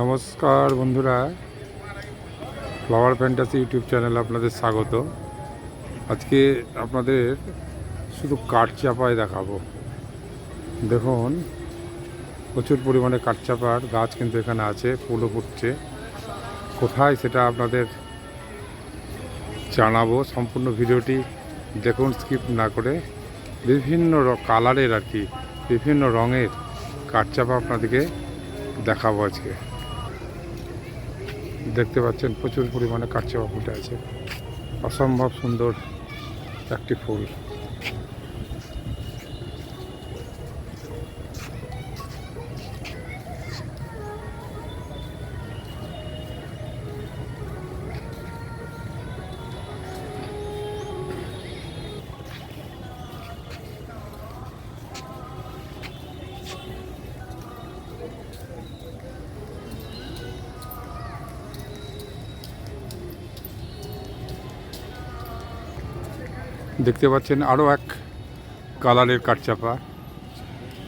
নমস্কার বন্ধুরা flower fantasy YouTube চ্যানেলে আপনাদের স্বাগত। আজকে আপনাদের শুধু কাঠ কাঠচাপায় দেখাবো। দেখুন, প্রচুর পরিমাণে কাঠচাপার গাছ কিন্তু এখানে আছে, ফুলও ফুটছে। কোথায় সেটা আপনাদের জানাব, সম্পূর্ণ ভিডিওটি দেখুন, স্কিপ না করে। বিভিন্ন কালারের আর কি, বিভিন্ন রঙের কাঠচাপা আপনাদেরকে দেখাবো আজকে। দেখতে পাচ্ছেন প্রচুর পরিমাণে কাঁচা ফুটে আছে। অসম্ভব সুন্দর একটি ফুল। দেখতে পাচ্ছেন আরও এক কালারের কাঠচাপা।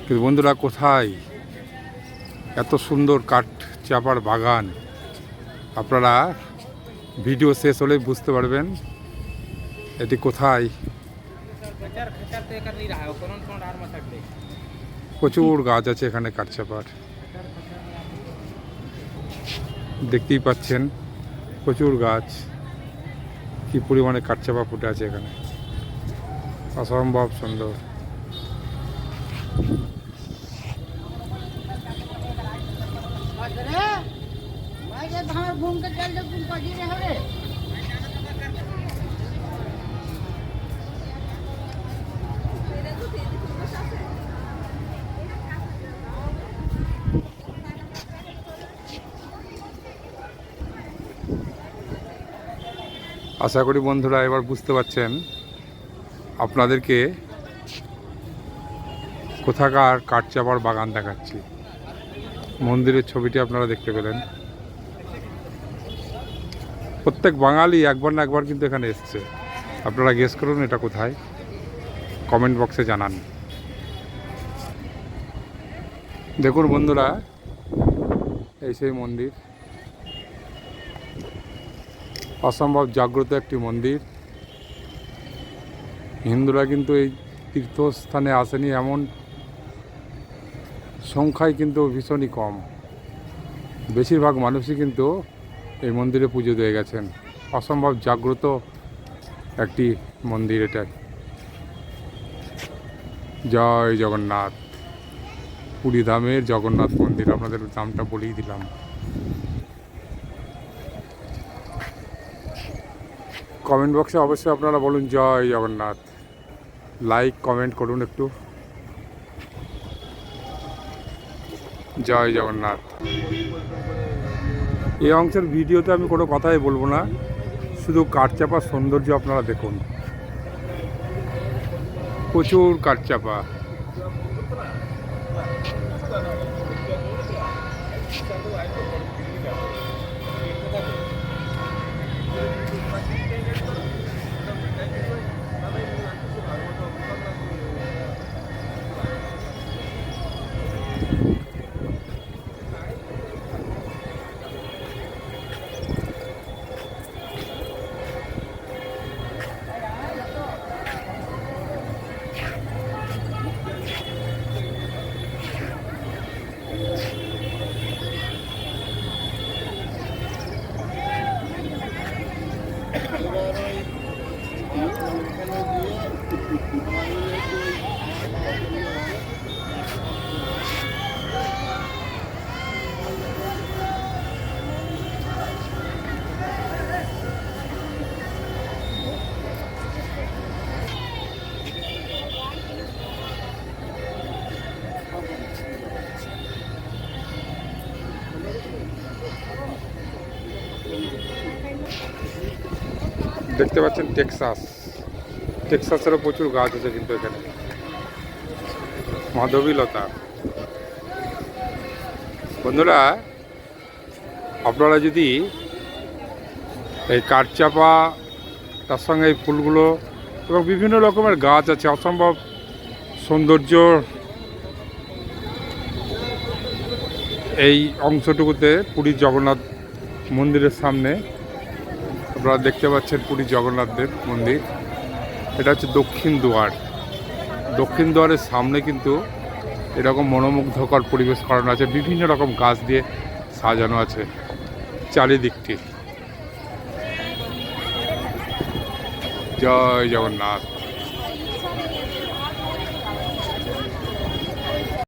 কিন্তু বন্ধুরা, কোথায়? এত সুন্দর কাঠ চাপার বাগান। আপনারা ভিডিও শেষ হলে বুঝতে পারবেন এটি কোথায়। প্রচুর গাছ আছে এখানে কাঠচাপার। দেখতেই পাচ্ছেন প্রচুর গাছ। কি পরিমাণে কাঠচাপা ফুটে আছে এখানে। অসম্ভব সুন্দর। আশা করি বন্ধুরা এবার বুঝতে পারছেন আপনাদেরকে কোথাকার কাঠচাপার বাগান দেখাচ্ছি। মন্দিরের ছবিটি আপনারা দেখতে পেলেন। প্রত্যেক বাঙালি একবার না একবার কিন্তু এখানে এসছে। আপনারা গেস করুন এটা কোথায়। কমেন্ট বক্সে জানান। দেখুন বন্ধুরা, এই সেই মন্দির। অসম্ভব জাগ্রত একটি মন্দির। হিন্দুরা কিন্তু এই তীর্থস্থানে আসেনি, এমন সংখ্যায় কিন্তু ভীষণই কম। বেশিরভাগ মানুষই কিন্তু এই মন্দিরে পুজো দিয়ে গেছেন। অসম্ভব জাগ্রত একটি মন্দির এটা জয় জগন্নাথ। পুরী ধামের জগন্নাথ মন্দির, আপনাদের নামটা বলেই দিলাম। কমেন্ট বক্সে অবশ্যই আপনারা বলুন, জয় জগন্নাথ। লাইক কমেন্ট করুন একটু। জয় জগন্নাথ। এই অংশের ভিডিওতে আমি কোনো কথাই বলব না, শুধু কাঠচাপার সৌন্দর্য আপনারা দেখুন। প্রচুর কাঠচাপা। দেখতে পাচ্ছেন টেক্সাস। টেক্সাসেরও প্রচুর গাছ আছে কিন্তু এখানে। মাধবীলতা বন্ধুরা, আপনারা যদি এই কাঠচাপা, তার সঙ্গে এই ফুলগুলো এবং বিভিন্ন রকমের গাছ আছে, অসম্ভব সৌন্দর্য এই অংশটুকুতে পুরীর জগন্নাথ মন্দিরের সামনে আপনারা দেখতে পাচ্ছেন পুরীর জগন্নাথদেব মন্দির। এটা হচ্ছে দক্ষিণ দুয়ার। দক্ষিণ দুয়ারের সামনে কিন্তু এরকম মনোমুগ্ধকর পরিবেশ করানো আছে, বিভিন্ন রকম গাছ দিয়ে সাজানো আছে চারিদিকটি। জয় জগন্নাথ।